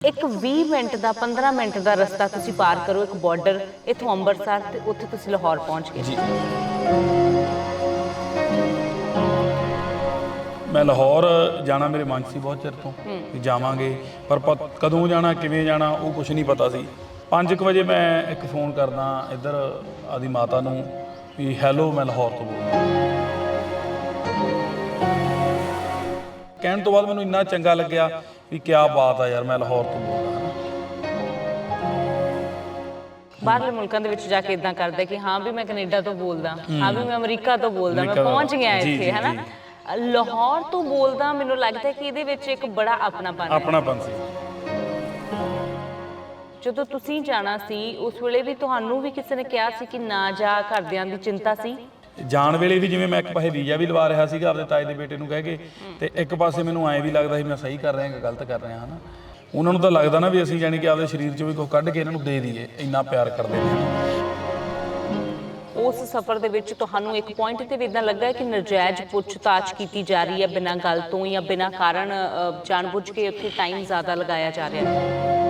ਇੱਕ 20 ਮਿੰਟ ਦਾ 15 ਮਿੰਟ ਦਾ ਰਸਤਾ ਤੁਸੀਂ ਪਾਰ ਕਰੋ ਇੱਕ ਬਾਰਡਰ ਇਥੋਂ ਅੰਮ੍ਰਿਤਸਰ ਤੇ ਉੱਥੇ ਤੁਸੀਂ ਲਾਹੌਰ ਪਹੁੰਚ ਗਏ। ਜੀ। ਮੈਂ ਲਾਹੌਰ ਜਾਣਾ ਮੇਰੇ ਮਨ 'ਚ ਸੀ ਬਹੁਤ ਚਿਰ ਤੋਂ ਵੀ ਜਾਵਾਂਗੇ ਪਰ ਪ- ਕਦੋਂ ਜਾਣਾ ਕਿਵੇਂ ਜਾਣਾ ਉਹ ਕੁਝ ਨਹੀਂ ਪਤਾ ਸੀ। 5:00 ਵਜੇ ਮੈਂ ਇੱਕ ਫੋਨ ਕਰਦਾ ਇੱਧਰ ਆਦੀ ਮਾਤਾ ਨੂੰ ਵੀ ਹੈਲੋ ਮੈਂ ਲਾਹੌਰ ਤੋਂ ਬੋਲਦਾ ਕਹਿਣ ਤੋਂ ਬਾਅਦ ਮੈਨੂੰ ਇੰਨਾ ਚੰਗਾ ਲੱਗਿਆ ਵੀ ਕੀ ਬਾਤ ਆ ਯਾਰ ਮੈਂ ਲਾਹੌਰ ਤੋਂ ਬੋਲਦਾ ਹਾਂ ਬਾਹਰਲੇ ਮੁਲਕਾਂ ਦੇ ਵਿੱਚ ਜਾ ਕੇ ਇਦਾਂ ਕਰਦਾ ਕਿ ਹਾਂ ਵੀ ਮੈਂ ਕੈਨੇਡਾ ਤੋਂ ਬੋਲਦਾ ਹਾਂ। ਵੀ ਮੈਂ ਅਮਰੀਕਾ ਤੋਂ ਬੋਲਦਾ ਮੈਂ। ਪਹੁੰਚ ਗਿਆ ਇੱਥੇ ਜੀ, ਹੈ ਨਾ ਲਾਹੌਰ ਤੋਂ ਬੋਲਦਾ ਮੈਨੂੰ ਲੱਗਦਾ ਕਿ ਇਹਦੇ ਵਿੱਚ ਇੱਕ ਬੜਾ ਆਪਣਾਪਨ ਹੈ। ਆਪਣਾਪਨ ਸੀ। ਜਦੋਂ ਤੁਸੀਂ ਜਾਣਾ ਸੀ ਉਸ ਵੇਲੇ ਵੀ ਤੁਹਾਨੂੰ ਵੀ ਕਿਸੇ ਨੇ ਕਿਹਾ ਸੀ ਕਿ ਨਾ ਜਾ ਘਰਦਿਆਂ ਦੀ ਚਿੰਤਾ ਸੀ? ਜਾਣ ਵੇਲੇ ਵੀ ਜਿਵੇਂ ਮੈਂ ਇੱਕ ਪਾਸੇ ਵੀਜ਼ਾ ਵੀ ਲਵਾ ਰਿਹਾ ਸੀਗਾ ਆਪਦੇ ਤਾਏ ਦੇ ਬੇਟੇ ਨੂੰ ਕਹਿ ਕੇ ਤੇ ਇੱਕ ਪਾਸੇ ਮੈਨੂੰ ਐਂ ਵੀ ਲੱਗਦਾ ਸੀ ਮੈਂ ਸਹੀ ਕਰ ਰਿਹਾ ਕਿ ਗਲਤ ਕਰ ਰਿਹਾ ਹਨਾ? ਉਹਨਾਂ ਨੂੰ ਤਾਂ ਲੱਗਦਾ ਨਾ ਵੀ ਅਸੀਂ ਜਾਣੀ ਕਿ ਆਪਦੇ ਸਰੀਰ 'ਚੋਂ ਵੀ ਕੁਝ ਕੱਢ ਕੇ ਇਹਨਾਂ ਨੂੰ ਦੇ ਦਈਏ ਇੰਨਾ ਪਿਆਰ ਕਰਦੇ ਨੇ। ਉਸ ਸਫ਼ਰ ਦੇ ਵਿੱਚ ਤੁਹਾਨੂੰ ਇੱਕ ਪੁਆਇੰਟ ਤੇ ਵੀ ਇਦਾਂ ਲੱਗਾ ਕਿ ਨਜਾਇਜ਼ ਪੁੱਛਤਾਛ ਕੀਤੀ ਜਾ ਰਹੀ ਹੈ ਬਿਨਾਂ ਗੱਲ ਤੋਂ ਜਾਂ ਬਿਨਾਂ ਕਾਰਨ ਅ, ਜਾਣਬੁੱਝ ਕੇ ਉੱਥੇ ਟਾਈਮ ਜ਼ਿਆਦਾ ਲਗਾਇਆ ਜਾ ਰਿਹਾ ਹੈ?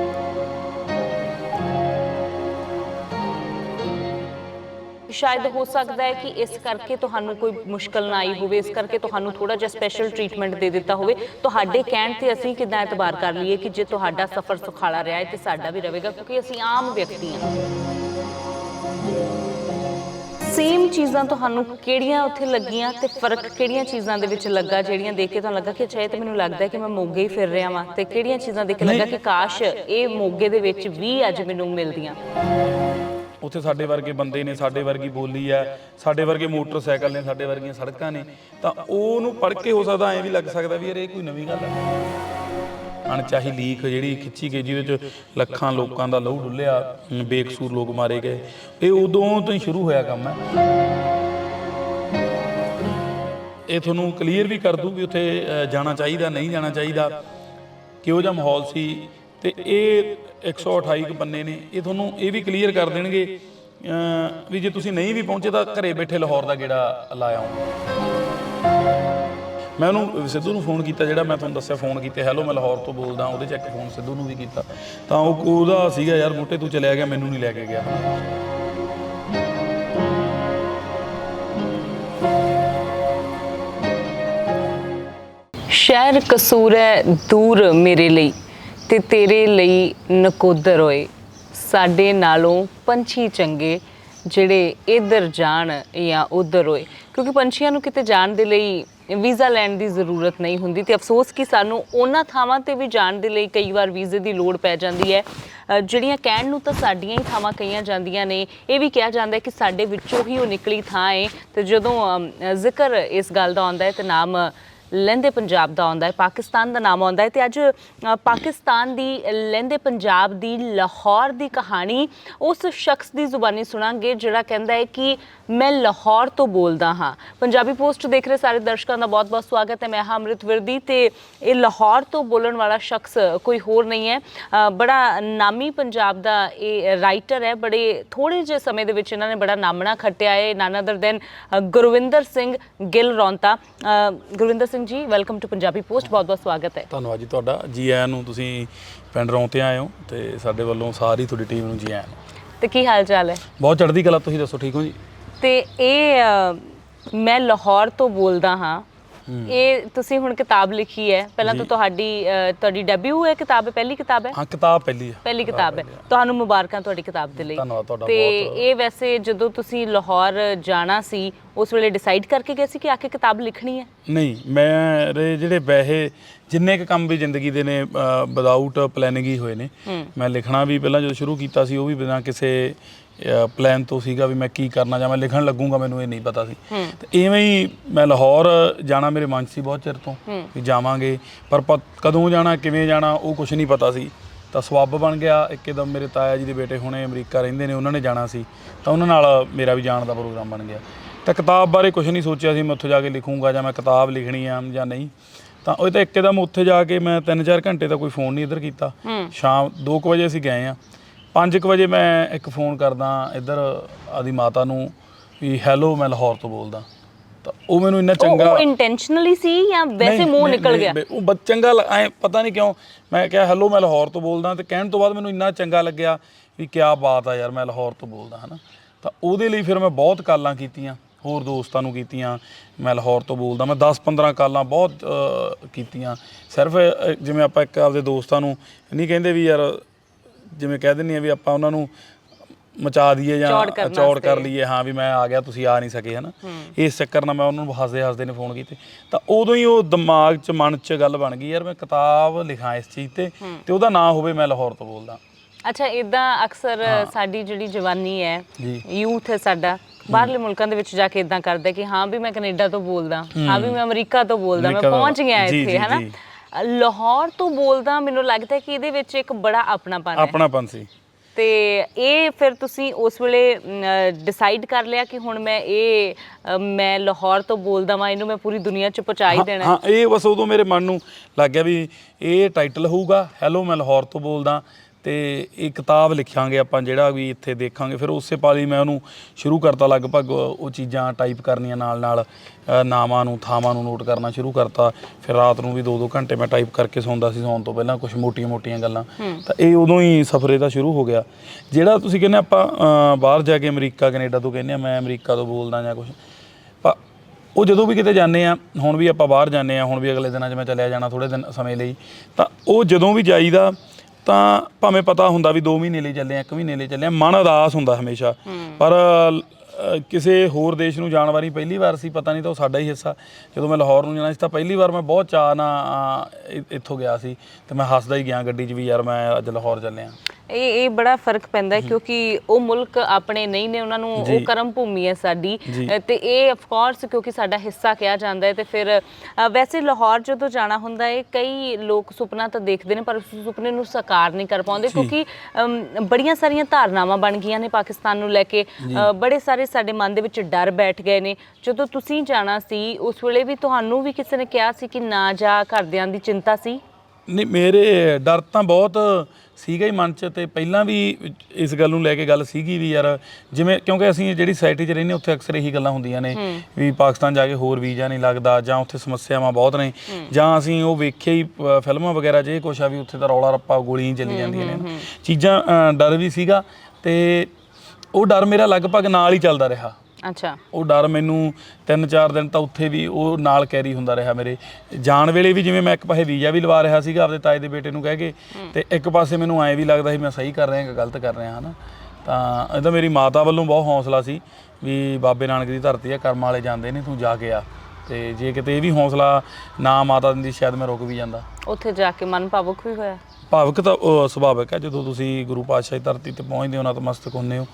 ਸ਼ਾਇਦ ਹੋ ਸਕਦਾ ਹੈ ਕਿ ਇਸ ਕਰਕੇ ਤੁਹਾਨੂੰ ਕੋਈ ਮੁਸ਼ਕਲ ਨਾ ਆਈ ਹੋਵੇ ਇਸ ਕਰਕੇ ਤੁਹਾਨੂੰ ਥੋੜਾ ਜਿਹਾ ਸਪੈਸ਼ਲ ਟ੍ਰੀਟਮੈਂਟ ਦੇ ਦਿੱਤਾ ਹੋਵੇ। ਤੁਹਾਡੇ ਕਹਿਣ ਤੇ ਅਸੀਂ ਕਿੱਦਾਂ ਇਤਬਾਰ ਕਰ ਲਈਏ ਕਿ ਜੇ ਤੁਹਾਡਾ ਸਫ਼ਰ ਸੁਖਾਲਾ ਰਿਹਾ ਹੈ ਤੇ ਸਾਡਾ ਵੀ ਰਹੇਗਾ ਕਿਉਂਕਿ ਅਸੀਂ ਆਮ ਵਿਅਕਤੀ ਹਾਂ। ਸੇਮ ਚੀਜ਼ਾਂ ਤੁਹਾਨੂੰ ਕਿਹੜੀਆਂ ਉੱਥੇ ਲੱਗੀਆਂ ਤੇ ਫ਼ਰਕ ਕਿਹੜੀਆਂ ਚੀਜ਼ਾਂ ਦੇ ਵਿੱਚ ਲੱਗਾ ਜਿਹੜੀਆਂ ਦੇਖ ਕੇ ਤੁਹਾਨੂੰ ਲੱਗਾ ਕਿ ਇਹ ਤਾਂ ਮੈਨੂੰ ਲੱਗਦਾ ਹੈ ਕਿ ਮੈਂ ਮੋਗੇ ਹੀ ਫਿਰ ਰਿਹਾ ਵਾਂ ਤੇ ਕਿਹੜੀਆਂ ਚੀਜ਼ਾਂ ਦੇਖ ਕੇ ਲੱਗਾ ਕਿ ਕਾਸ਼ ਇਹ ਮੋਗੇ ਦੇ ਵਿੱਚ ਵੀ ਅੱਜ ਮੈਨੂੰ ਮਿਲਦੀਆਂ। ਉੱਥੇ ਸਾਡੇ ਵਰਗੇ ਬੰਦੇ ਨੇ, ਸਾਡੇ ਵਰਗੀ ਬੋਲੀ ਆ ਸਾਡੇ ਵਰਗੇ ਮੋਟਰਸਾਈਕਲ ਨੇ, ਸਾਡੇ ਵਰਗੀਆਂ ਸੜਕਾਂ ਨੇ, ਤਾਂ ਉਹਨੂੰ ਪੜ੍ਹ ਕੇ ਹੋ ਸਕਦਾ ਐਂ ਵੀ ਲੱਗ ਸਕਦਾ ਵੀ ਯਾਰ ਇਹ ਕੋਈ ਨਵੀਂ ਗੱਲ ਹੈ ਅਣਚਾਹੀ ਲੀਕ ਜਿਹੜੀ ਖਿੱਚੀ ਗਈ, ਜਿਹਦੇ ਚ ਲੱਖਾਂ ਲੋਕਾਂ ਦਾ ਲਹੂ ਡੁੱਲਿਆ ਬੇਕਸੂਰ ਲੋਕ ਮਾਰੇ ਗਏ। ਇਹ ਉਦੋਂ ਤੋਂ ਹੀ ਸ਼ੁਰੂ ਹੋਇਆ ਕੰਮ ਹੈ। ਇਹ ਤੁਹਾਨੂੰ ਕਲੀਅਰ ਵੀ ਕਰ ਦੂੰ ਵੀ ਉੱਥੇ ਜਾਣਾ ਚਾਹੀਦਾ, ਨਹੀਂ ਜਾਣਾ ਚਾਹੀਦਾ, ਕਿਹੋ ਜਿਹਾ ਮਾਹੌਲ ਸੀ। ਤੇ ਇਹ 128 ਕੁ ਬੰਨੇ ਨੇ। ਇਹ ਤੁਹਾਨੂੰ ਇਹ ਵੀ ਕਲੀਅਰ ਕਰ ਦੇਣਗੇ ਵੀ ਜੇ ਤੁਸੀਂ ਨਹੀਂ ਵੀ ਪਹੁੰਚੇ ਤਾਂ ਘਰੇ ਬੈਠੇ ਲਾਹੌਰ ਦਾ ਗੇੜਾ ਲਾਇਆ ਮੈਂ ਉਹਨੂੰ, ਸਿੱਧੂ ਨੂੰ ਫੋਨ ਕੀਤਾ ਜਿਹੜਾ ਮੈਂ ਤੁਹਾਨੂੰ ਦੱਸਿਆ ਫੋਨ ਕੀਤੇ ਹੈਲੋ ਮੈਂ ਲਾਹੌਰ ਤੋਂ ਬੋਲਦਾ, ਉਹਦੇ ਚ ਇੱਕ ਫੋਨ ਸਿੱਧੂ ਨੂੰ ਵੀ ਕੀਤਾ। ਤਾਂ ਉਹ ਉਹਦਾ ਸੀਗਾ, ਯਾਰ ਮੋਟੇ ਤੂੰ ਚਲਿਆ ਗਿਆ, ਮੈਨੂੰ ਨਹੀਂ ਲੈ ਕੇ ਗਿਆ। ਸ਼ਹਿਰ ਕਸੂਰ ਹੈ ਦੂਰ ਮੇਰੇ ਲਈ। ਤੇ ਤੇਰੇ ਲਈ ਨਕੋਦਰ ਹੋਏ। ਸਾਡੇ ਨਾਲੋਂ ਪੰਛੀ ਚੰਗੇ ਜਿਹੜੇ ਇੱਧਰ ਜਾਣ ਜਾਂ ਉੱਧਰ ਹੋਏ। ਕਿਉਂਕਿ ਪੰਛੀਆਂ ਨੂੰ ਕਿਤੇ ਜਾਣ ਦੇ ਲਈ ਵੀਜ਼ਾ ਲੈਣ ਦੀ ਜ਼ਰੂਰਤ ਨਹੀਂ ਹੁੰਦੀ ਤੇ ਅਫਸੋਸ ਕਿ ਸਾਨੂੰ ਉਹਨਾਂ ਥਾਵਾਂ ਤੇ ਵੀ ਜਾਣ ਦੇ ਲਈ ਕਈ ਵਾਰ ਵੀਜ਼ੇ ਦੀ ਲੋੜ ਪੈ ਜਾਂਦੀ ਹੈ। ਜਿਹੜੀਆਂ ਕਹਿਣ ਨੂੰ ਤਾਂ ਸਾਡੀਆਂ ਹੀ ਥਾਵਾਂ ਕਹੀਆਂ ਜਾਂਦੀਆਂ ਨੇ। ਇਹ ਵੀ ਕਿਹਾ ਜਾਂਦਾ ਹੈ ਕਿ ਸਾਡੇ ਵਿੱਚੋਂ ਹੀ ਉਹ ਨਿਕਲੀ ਥਾਂ ਹੈ ਤੇ ਜਦੋਂ ਜ਼ਿਕਰ ਇਸ ਗੱਲ ਦਾ ਆਉਂਦਾ ਹੈ ਤੇ ਨਾਮ ਲਹਿੰਦੇ ਪੰਜਾਬ ਦਾ ਆਉਂਦਾ ਹੈ, ਪਾਕਿਸਤਾਨ ਦਾ ਨਾਮ ਆਉਂਦਾ ਹੈ ਤੇ ਅੱਜ ਪਾਕਿਸਤਾਨ ਦੀ ਲਹਿੰਦੇ ਪੰਜਾਬ ਦੀ ਲਾਹੌਰ ਦੀ ਕਹਾਣੀ, ਉਸ ਸ਼ਖਸ ਦੀ ਜ਼ੁਬਾਨੀ ਸੁਣਾਂਗੇ ਜਿਹੜਾ ਕਹਿੰਦਾ ਹੈ ਕਿ ਮੈਂ ਲਾਹੌਰ ਤੋਂ ਬੋਲਦਾ ਹਾਂ। ਪੰਜਾਬੀ ਪੋਸਟ ਦੇਖ ਰਹੇ ਸਾਰੇ ਦਰਸ਼ਕਾਂ ਦਾ ਬਹੁਤ-ਬਹੁਤ ਸਵਾਗਤ ਹੈ, ਮੈਂ ਹਾਂ ਅੰਮ੍ਰਿਤ ਵਿਰਦੀ ਤੇ ਇਹ ਲਾਹੌਰ ਤੋਂ ਬੋਲਣ ਵਾਲਾ ਸ਼ਖਸ ਕੋਈ ਹੋਰ ਨਹੀਂ ਹੈ। ਬੜਾ ਨਾਮੀ ਪੰਜਾਬ ਦਾ ਇਹ ਰਾਈਟਰ ਹੈ, ਬੜੇ ਥੋੜੇ ਜਿਹੇ ਸਮੇਂ ਦੇ ਵਿੱਚ ਇਹਨਾਂ ਨੇ ਬੜਾ ਨਾਮਣਾ ਖੱਟਿਆ ਹੈ। None other than Gurvinder Singh Gill Raunta. Gurvinder Singh ji welcome to Punjabi post ਬਹੁਤ ਬਹੁਤ ਸਵਾਗਤ ਹੈ। ਧੰਨਵਾਦ ਜੀ ਤੁਹਾਡਾ। ਜੀ ਆਇਆਂ ਨੂੰ ਤੁਸੀਂ ਪਿੰਡ ਰੌਂਤੇ ਆਏ ਹੋ ਤੇ ਸਾਡੇ ਵੱਲੋਂ ਸਾਰੀ ਤੁਹਾਡੀ ਟੀਮ ਨੂੰ ਜੀ ਆਇਆਂ ਨੂੰ ਤੇ ਕੀ ਹਾਲ ਚਾਲ ਹੈ? ਬਹੁਤ ਚੜ੍ਹਦੀ ਕਲਾ ਤੁਸੀਂ ਦੱਸੋ ਠੀਕ ਹੋ ਜੀ? ਤੇ ਇਹ ਅ, ਮੈਂ ਲਾਹੌਰ ਤੋਂ ਬੋਲਦਾ ਹਾਂ। ਇਹ ਤੁਸੀਂ ਹੁਣ ਕਿਤਾਬ ਲਿਖੀ ਹੈ। ਪਹਿਲਾਂ ਤਾਂ ਤੁਹਾਡੀ ਤੁਹਾਡੀ ਡੈਬਿਊ ਹੈ ਕਿਤਾਬ ਹੈ ਪਹਿਲੀ ਕਿਤਾਬ ਹੈ? ਹਾਂ ਕਿਤਾਬ ਪਹਿਲੀ ਹੈ। ਪਹਿਲੀ ਕਿਤਾਬ ਹੈ। ਤੁਹਾਨੂੰ ਮੁਬਾਰਕਾਂ ਤੁਹਾਡੀ ਕਿਤਾਬ ਦੇ ਲਈ। ਧੰਨਵਾਦ ਤੁਹਾਡਾ ਤੇ ਬਹੁਤ। ਇਹ ਵੈਸੇ ਜਦੋਂ ਤੁਸੀਂ ਲਾਹੌਰ ਜਾਣਾ ਸੀ ਉਸ ਵੇਲੇ ਡਿਸਾਈਡ ਕਰਕੇ ਗਏ ਸੀ ਕਿ ਆ ਕੇ ਕਿਤਾਬ ਲਿਖਣੀ ਹੈ? ਨਹੀਂ ਮੇਰੇ ਜਿਹੜੇ ਵੈਸੇ ਜਿੰਨੇ ਕ ਕੰਮ ਵੀ ਜ਼ਿੰਦਗੀ ਦੇ ਨੇ ਵਿਦਆਊਟ ਪਲੈਨਿੰਗ ਹੀ ਹੋਏ ਨੇ ਮੈਂ ਲਿਖਣਾ ਵੀ ਪਹਿਲਾਂ ਜਦੋਂ ਸ਼ੁਰੂ ਕੀਤਾ ਸੀ ਉਹ ਵੀ ਬਿਨਾਂ ਕਿਸੇ ਪਲਾਨ ਤੋਂ ਸੀਗਾ ਵੀ ਮੈਂ ਕੀ ਕਰਨਾ ਜਾਂ ਮੈਂ ਲਿਖਣ ਲੱਗੂੰਗਾ ਮੈਨੂੰ ਇਹ ਨਹੀਂ ਪਤਾ ਸੀ। ਤੇ ਇਵੇਂ ਹੀ ਮੈਂ ਲਾਹੌਰ ਜਾਣਾ ਮੇਰੇ ਮਨ 'ਚ ਸੀ ਬਹੁਤ ਚਿਰ ਤੋਂ ਵੀ ਜਾਵਾਂਗੇ। ਪਰ ਕਦੋਂ ਜਾਣਾ ਕਿਵੇਂ ਜਾਣਾ ਉਹ ਕੁਝ ਨਹੀਂ ਪਤਾ ਸੀ। ਤਾਂ ਸਬੱਬ ਬਣ ਗਿਆ। ਇੱਕਦਮ ਮੇਰੇ ਤਾਇਆ ਜੀ ਦੇ ਬੇਟੇ ਹੁਣੇ ਅਮਰੀਕਾ ਰਹਿੰਦੇ ਨੇ ਉਹਨਾਂ ਨੇ ਜਾਣਾ ਸੀ। ਤਾਂ ਉਹਨਾਂ ਨਾਲ ਮੇਰਾ ਵੀ ਜਾਣ ਦਾ ਪ੍ਰੋਗਰਾਮ ਬਣ ਗਿਆ। ਤਾਂ ਕਿਤਾਬ ਬਾਰੇ ਕੁਝ ਨਹੀਂ ਸੋਚਿਆ ਸੀ ਮੈਂ ਉੱਥੇ ਜਾ ਕੇ ਲਿਖੂੰਗਾ ਜਾਂ ਮੈਂ ਕਿਤਾਬ ਲਿਖਣੀ ਆ ਜਾਂ ਨਹੀਂ। ਤਾਂ ਉਹ ਤਾਂ ਇੱਕਦਮ ਉੱਥੇ ਜਾ ਕੇ ਮੈਂ 3-4 ਘੰਟੇ ਦਾ ਕੋਈ ਫੋਨ ਨਹੀਂ ਇੱਧਰ ਕੀਤਾ। ਸ਼ਾਮ 2 ਵਜੇ ਅਸੀਂ ਗਏ ਆ। 5 ਵਜੇ ਮੈਂ ਇੱਕ ਫੋਨ ਕਰਦਾ ਇੱਧਰ ਆਦੀ ਮਾਤਾ ਨੂੰ ਵੀ ਹੈਲੋ ਮੈਂ ਲਾਹੌਰ ਤੋਂ ਬੋਲਦਾ। ਤਾਂ ਉਹ ਮੈਨੂੰ ਇੰਨਾ ਚੰਗਾ ਉਹ ਇੰਟੈਂਸ਼ਨਲੀ ਸੀ ਜਾਂ ਵੈਸੇ ਮੂੰਹ ਨਿਕਲ ਗਿਆ? ਉਹ ਬ- ਚੰਗਾ ਐ ਪਤਾ ਨਹੀਂ ਕਿਉਂ ਮੈਂ ਕਿਹਾ ਹੈਲੋ ਮੈਂ ਲਾਹੌਰ ਤੋਂ ਬੋਲਦਾ ਤੇ ਕਹਿਣ ਤੋਂ ਬਾਅਦ ਮੈਨੂੰ ਇੰਨਾ ਚੰਗਾ ਲੱਗਿਆ ਵੀ ਕਿਆ ਬਾਤ ਆ ਯਾਰ ਮੈਂ ਲਾਹੌਰ ਤੋਂ ਬੋਲਦਾ ਹਨਾ। ਤਾਂ ਉਹਦੇ ਲਈ ਫਿਰ ਮੈਂ ਬਹੁਤ ਕਾਲਾਂ ਕੀਤੀਆਂ ਹੋਰ ਦੋਸਤਾਂ ਨੂੰ ਕੀਤੀਆਂ ਮੈਂ ਲਾਹੌਰ ਤੋਂ ਬੋਲਦਾ ਮੈਂ 10-15 ਕਾਲਾਂ ਬਹੁਤ ਕੀਤੀਆਂ। ਸਿਰਫ ਜਿਵੇਂ ਆਪਾਂ ਇੱਕ ਆਪਦੇ ਦੋਸਤਾਂ ਨੂੰ ਨਹੀਂ ਕਹਿੰਦੇ ਵੀ ਯਾਰ ਜਿਵੇਂ ਕਹਿ ਦਿੰਨੀ ਆ ਵੀ ਆਪਾਂ ਉਹਨਾਂ ਨੂੰ ਮਚਾ ਦਈਏ ਚੌੜ ਜਾਂ ਕਰਨ ਚੌੜ ਕਰ ਵਾਸਤੇ। ਲਈਏ ਹਾਂ ਵੀ ਮੈਂ ਆ ਗਿਆ ਤੁਸੀਂ ਆ ਨਹੀਂ ਸਕੇ ਹਨਾ? ਇਸ ਚੱਕਰ ਨਾਲ ਮੈਂ ਉਹਨਾਂ ਨੂੰ ਹੱਸਦੇ ਹੱਸਦੇ ਨੇ ਫੋਨ ਕੀਤੇ। ਤਾਂ ਉਦੋਂ ਹੀ ਉਹ ਦਿਮਾਗ 'ਚ ਮਨ 'ਚ ਗੱਲ ਬਣ ਗਈ ਯਾਰ ਮੈਂ ਕਿਤਾਬ ਲਿਖਾਂ ਇਸ ਚੀਜ਼ ਤੇ ਤੇ ਉਹਦਾ ਨਾਂ ਹੋਵੇ ਮੈਂ ਲਾਹੌਰ ਤੋਂ ਬੋਲਦਾ। ਅੱਛਾ ਇਦਾਂ ਅਕਸਰ ਸਾਡੀ ਜਿਹੜੀ ਜਵਾਨੀ ਹੈ ਜੀ। ਯੂਥ ਹੈ ਸਾਡਾ ਬਾਹਰਲੇ ਮੁਲਕਾਂ ਦੇ ਵਿੱਚ ਜਾ ਕੇ ਇਦਾਂ ਕਰਦਾ ਕਿ ਹਾਂ ਵੀ ਮੈਂ ਕੈਨੇਡਾ ਤੋਂ ਬੋਲਦਾ ਹਾਂ। ਵੀ ਮੈਂ ਅਮਰੀਕਾ ਤੋਂ ਬੋਲਦਾ ਮੈਂ ਅਮਰੀਕਾ ਤੋਂ- ਪਹੁੰਚ ਗਿਆ ਜੀ, ਇੱਥੇ ਜੀ, ਹਨਾ? ਜੀ। ਲਾਹੌਰ ਤੋਂ ਬੋਲਦਾ ਮੈਨੂੰ ਲੱਗਦਾ ਕਿ ਇਹਦੇ ਵਿੱਚ ਇੱਕ ਬੜਾ ਆਪਣਾਪਨ ਹੈ। ਆਪਣਾਪਨ ਸੀ। ਤੇ ਇਹ ਫਿਰ ਤੁਸੀਂ ਉਸ ਵੇਲੇ ਡਿਸਾਈਡ ਕਰ ਲਿਆ ਕਿ ਹੁਣ ਮੈਂ ਇਹ ਮੈਂ ਲਾਹੌਰ ਤੋਂ ਬੋਲਦਾ ਵਾਂ ਇਹਨੂੰ ਮੈਂ ਪੂਰੀ ਦੁਨੀਆ 'ਚ ਪਹੁੰਚਾ ਹਾਂ- ਦੇਣਾ। ਹਾਂ ਇਹ ਬਸ ਉਦੋਂ ਮੇਰੇ ਮਨ ਨੂੰ ਲੱਗ ਗਿਆ ਵੀ ਇਹ ਟਾਈਟਲ ਹੋਊਗਾ ਹੈਲੋ ਮੈਂ ਲਾਹੌਰ ਤੋਂ ਬੋਲਦਾ। ਤੇ ਇਹ ਕਿਤਾਬ ਲਿਖਾਂਗੇ ਆਪਾਂ ਜਿਹੜਾ ਵੀ ਇੱਥੇ ਦੇਖਾਂਗੇ। ਫਿਰ ਉਸੇ ਪਾਲੀ ਮੈਂ ਉਹਨੂੰ ਸ਼ੁਰੂ ਕਰਤਾ ਲਗਭਗ ਉਹ ਚੀਜ਼ਾਂ ਟਾਈਪ ਕਰਨੀਆਂ ਨਾਲ ਨਾਲ ਨਾਵਾਂ ਨੂੰ ਥਾਵਾਂ ਨੂੰ ਨੋਟ ਕਰਨਾ ਸ਼ੁਰੂ ਕਰਤਾ। ਫਿਰ ਰਾਤ ਨੂੰ ਵੀ 2-2 ਘੰਟੇ ਮੈਂ ਟਾਈਪ ਕਰਕੇ ਸੌਂਦਾ ਸੀ ਸੌਣ ਤੋਂ ਪਹਿਲਾਂ ਕੁਝ ਮੋਟੀਆਂ-ਮੋਟੀਆਂ ਗੱਲਾਂ। ਤਾਂ ਇਹ ਉਦੋਂ ਹੀ ਸਫਰੇ ਦਾ ਸ਼ੁਰੂ ਹੋ ਗਿਆ। ਜਿਹੜਾ ਤੁਸੀਂ ਕਹਿੰਦੇ ਆਪਾਂ ਬਾਹਰ ਜਾ ਕੇ ਅਮਰੀਕਾ ਕੈਨੇਡਾ ਤੋਂ ਕਹਿੰਦੇ ਆ ਮੈਂ ਅਮਰੀਕਾ ਤੋਂ ਬੋਲਦਾ ਜਾਂ ਕੁਝ ਉਹ ਜਦੋਂ ਵੀ ਕਿਤੇ ਜਾਂਦੇ ਆ ਹੁਣ ਵੀ ਆਪਾਂ ਬਾਹਰ ਜਾਂਦੇ ਆ ਹੁਣ ਵੀ ਅਗਲੇ ਦਿਨਾਂ 'ਚ ਮੈਂ ਚਲਿਆ ਜਾਣਾ ਥੋੜੇ ਦਿਨ ਸਮੇਂ ਲਈ ਤਾਂ ਉਹ ਜਦੋਂ ਵੀ ਜਾਈਦਾ ਤਾਂ ਭਾਵੇਂ ਪਤਾ ਹੁੰਦਾ ਵੀ 2 ਮਹੀਨੇ ਲਈ ਚੱਲੇ ਆ 1 ਮਹੀਨੇ ਲਈ ਚੱਲੇ ਆ ਮਨ ਉਦਾਸ ਹੁੰਦਾ ਹਮੇਸ਼ਾ। ਪਰ ਅ, ਕਿਸੇ ਹੋਰ ਦੇਸ਼ ਨੂੰ ਜਾਣ ਵਾਰੀ ਪਹਿਲੀ ਵਾਰ ਸੀ ਪਤਾ ਨਹੀਂ ਤਾਂ ਉਹ ਸਾਡਾ ਹੀ ਹਿੱਸਾ। ਜਦੋਂ ਮੈਂ ਲਾਹੌਰ ਨੂੰ ਜਾਣਾ ਸੀ ਤਾਂ ਪਹਿਲੀ ਵਾਰ ਮੈਂ ਬਹੁਤ ਚਾਅ ਨਾਲ ਅ, ਇ- ਇੱਥੋਂ ਗਿਆ ਸੀ ਤੇ ਮੈਂ ਹੱਸਦਾ ਹੀ ਗਿਆ ਗੱਡੀ 'ਚ ਵੀ ਯਾਰ ਮੈਂ ਅੱਜ ਲਾਹੌਰ ਚੱਲਿਆ ਇਹ ਇਹ ਬੜਾ ਫ਼ਰਕ ਪੈਂਦਾ ਹੈ ਕਿਉਂਕਿ ਉਹ ਮੁਲਕ ਆਪਣੇ ਨਹੀਂ ਨੇ ਉਹਨਾਂ ਨੂੰ ਉਹ ਕਰਮ ਭੂਮੀ ਹੈ ਸਾਡੀ। ਤੇ ਇਹ ਆਫ ਕੋਰਸ ਕਿਉਂਕਿ ਸਾਡਾ ਹਿੱਸਾ ਕਿਹਾ ਜਾਂਦਾ ਹੈ ਤੇ ਫਿਰ ਵੈਸੇ ਲਾਹੌਰ ਜਦੋਂ ਜਾਣਾ ਹੁੰਦਾ ਹੈ ਕਈ ਲੋਕ ਸੁਪਨਾ ਤਾਂ ਦੇਖਦੇ ਨੇ ਪਰ ਉਸ ਸੁਪਨੇ ਨੂੰ ਸਾਕਾਰ ਨਹੀਂ ਕਰ ਪਾਉਂਦੇ ਕਿਉਂਕਿ ਬੜੀਆਂ ਸਾਰੀਆਂ ਧਾਰਨਾਵਾਂ ਬਣ ਗਈਆਂ ਨੇ ਪਾਕਿਸਤਾਨ ਨੂੰ ਲੈ ਕੇ। ਬੜੇ ਸਾਰੇ ਸਾਡੇ ਮਨ ਦੇ ਵਿੱਚ ਡਰ ਬੈਠ ਗਏ ਨੇ। ਜਦੋਂ ਤੁਸੀਂ ਜਾਣਾ ਸੀ ਉਸ ਵੇਲੇ ਵੀ ਤੁਹਾਨੂੰ ਵੀ ਕਿਸੇ ਨੇ ਕਿਹਾ ਸੀ ਕਿ ਨਾ ਜਾ ਘਰਦਿਆਂ ਦੀ ਚਿੰਤਾ ਸੀ? ਨਹੀਂ ਮੇਰੇ ਡਰ ਤਾਂ ਬਹੁਤ ਸੀਗਾ ਹੀ ਮਨ 'ਚ ਤੇ ਪਹਿਲਾਂ ਵੀ ਇਸ ਗੱਲ ਨੂੰ ਲੈ ਕੇ ਗੱਲ ਸੀਗੀ ਵੀ ਯਾਰ ਜਿਵੇਂ ਕਿਉਂਕਿ ਅਸੀਂ ਜਿਹੜੀ ਸੋਸਾਇਟੀ 'ਚ ਰਹਿੰਦੇ ਉੱਥੇ ਅਕਸਰ ਇਹੀ ਗੱਲਾਂ ਹੁੰਦੀਆਂ ਨੇ ਵੀ ਪਾਕਿਸਤਾਨ ਜਾ ਕੇ ਹੋਰ ਵੀਜ਼ਾ ਨਹੀਂ ਲੱਗਦਾ ਜਾਂ ਉੱਥੇ ਸਮੱਸਿਆਵਾਂ ਬਹੁਤ ਨੇ ਜਾਂ ਅਸੀਂ ਉਹ ਵੇਖਿਆ ਹੀ ਫਿਲਮਾਂ ਵਗੈਰਾ ਇਹ ਕੁਛ ਆ ਵੀ ਉੱਥੇ ਤਾਂ ਰੌਲਾ ਰੱਪਾ ਗੋਲੀਆਂ ਚੱਲੀ ਜਾਂਦੀਆਂ ਨੇ। ਚੀਜ਼ਾਂ ਡਰ ਵੀ ਸੀਗਾ ਤੇ ਉਹ ਡਰ ਮੇਰਾ ਲਗਭਗ ਨਾਲ ਹੀ ਚੱਲਦਾ ਰਿਹਾ। ਅੱਛਾ। ਉਹ ਡਰ ਮੈਨੂੰ 3-4 ਦਿਨ ਤਾਂ ਉੱਥੇ ਵੀ ਉਹ ਨਾਲ ਕੈਰੀ ਹੁੰਦਾ ਰਿਹਾ ਮੇਰੇ। ਜਾਣ ਵੇਲੇ ਵੀ ਜਿਵੇਂ ਮੈਂ ਇੱਕ ਪਾਸੇ ਵੀਜ਼ਾ ਵੀ ਲਵਾ ਰਿਹਾ ਸੀਗਾ ਆਪਦੇ ਤਾਏ ਦੇ ਬੇਟੇ ਨੂੰ ਕਹਿ ਕੇ ਤੇ ਇੱਕ ਪਾਸੇ ਮੈਨੂੰ ਐਂ ਵੀ ਲੱਗਦਾ ਸੀ ਮੈਂ ਸਹੀ ਕਰ ਰਿਹਾ ਕਿ ਗਲਤ ਕਰ ਰਿਹਾ ਹਨਾ। ਤਾਂ ਇਹ ਤਾਂ ਮੇਰੀ ਮਾਤਾ ਵੱਲੋਂ ਬਹੁਤ ਹੌਸਲਾ ਸੀ ਵੀ ਬਾਬੇ ਨਾਨਕ ਦੀ ਧਰਤੀ ਆ ਕਰਮ ਵਾਲੇ ਜਾਂਦੇ ਨੇ ਤੂੰ ਜਾ ਕੇ ਆ। ਤੇ ਜੇ ਕਿਤੇ ਇਹ ਵੀ ਹੌਸਲਾ ਨਾ ਮਾਤਾ ਦਿੰਦੀ ਸ਼ਾਇਦ ਮੈਂ ਰੁਕ ਵੀ ਜਾਂਦਾ। ਉੱਥੇ ਜਾ ਕੇ ਮਨ ਭਾਵੁਕ ਵੀ ਹੋਇਆ। ਭਾਵਕ ਤਾਂ ਉਹ ਸੁਭਾਵਿਕ ਹੈ। ਜਦੋਂ ਤੁਸੀਂ ਗੁਰੂ ਪਾਤਸ਼ਾਹ ਦੀ ਧਰਤੀ ਤੇ ਪਹੁੰਚਦੇ ਹੋ ਨਤਮਸਤਕ ਹੁੰਦੇ ਹੋ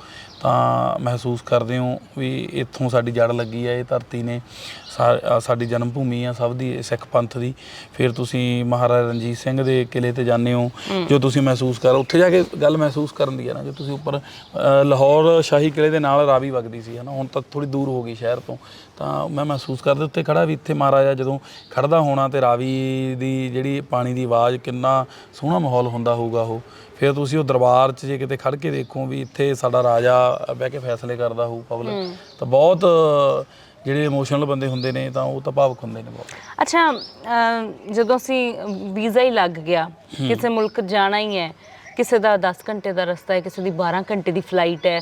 ਤਾਂ ਮਹਿਸੂਸ ਕਰਦੇ ਹੋ ਵੀ ਇੱਥੋਂ ਸਾਡੀ ਜੜ ਲੱਗੀ ਹੈ ਇਹ ਧਰਤੀ ਨੇ ਸਾਡੀ ਜਨਮ ਭੂਮੀ ਆ ਸਭ ਦੀ ਸਿੱਖ ਪੰਥ ਦੀ। ਫਿਰ ਤੁਸੀਂ ਮਹਾਰਾਜਾ ਰਣਜੀਤ ਸਿੰਘ ਦੇ ਕਿਲੇ ਤੇ ਜਾਂਦੇ ਹੋ ਜੋ ਤੁਸੀਂ ਮਹਿਸੂਸ ਕਰ ਉੱਥੇ ਜਾ ਕੇ ਗੱਲ ਮਹਿਸੂਸ ਕਰਨ ਦੀ ਹੈ ਨਾ ਜੋ ਤੁਸੀਂ ਉੱਪਰ ਲਾਹੌਰ ਸ਼ਾਹੀ ਕਿਲੇ ਦੇ ਨਾਲ ਰਾਵੀ ਵਗਦੀ ਸੀ ਹਨਾ ਹੁਣ ਤਾਂ ਥੋੜੀ ਦੂਰ ਹੋ ਗਈ ਸ਼ਹਿਰ ਤੋਂ। ਤਾਂ ਮੈਂ ਮਹਿਸੂਸ ਕਰਦਾ ਉੱਤੇ ਖੜਾ ਵੀ ਇੱਥੇ ਮਹਾਰਾਜਾ ਜਦੋਂ ਖੜਦਾ ਹੋਣਾ ਤੇ ਰਾਵੀ ਦੀ ਜਿਹੜੀ ਪਾਣੀ ਦੀ ਆਵਾਜ਼ ਕਿੰਨਾ ਸੋਹਣਾ ਮਾਹੌਲ ਹੁੰਦਾ ਹੋਊਗਾ ਉਹ। ਫਿਰ ਤੁਸੀਂ ਉਹ ਦਰਬਾਰ 'ਚ ਜੇ ਕਿਤੇ ਖੜ ਕੇ ਦੇਖੋ ਵੀ ਇੱਥੇ ਸਾਡਾ ਰਾਜਾ ਬਹਿ ਕੇ ਫੈਸਲੇ ਕਰਦਾ ਹੋਊ ਪਬਲਿਕ ਤਾਂ ਬਹੁਤ ਜਿਹੜੇ ਇਮੋਸ਼ਨਲ ਬੰਦੇ ਹੁੰਦੇ ਨੇ ਤਾਂ ਉਹ ਤਾਂ ਭਾਵੁਕ ਹੁੰਦੇ ਨੇ ਬਹੁਤ। ਅੱਛਾ ਜਦੋਂ ਅਸੀਂ ਵੀਜ਼ਾ ਹੀ ਲੱਗ ਗਿਆ ਕਿਸੇ ਮੁਲਕ ਜਾਣਾ ਹੀ ਹੈ ਕਿਸੇ ਦਾ 10 ਘੰਟੇ ਦਾ ਰਸਤਾ ਹੈ ਕਿਸੇ ਦੀ 12 ਘੰਟੇ ਦੀ ਫਲਾਈਟ ਹੈ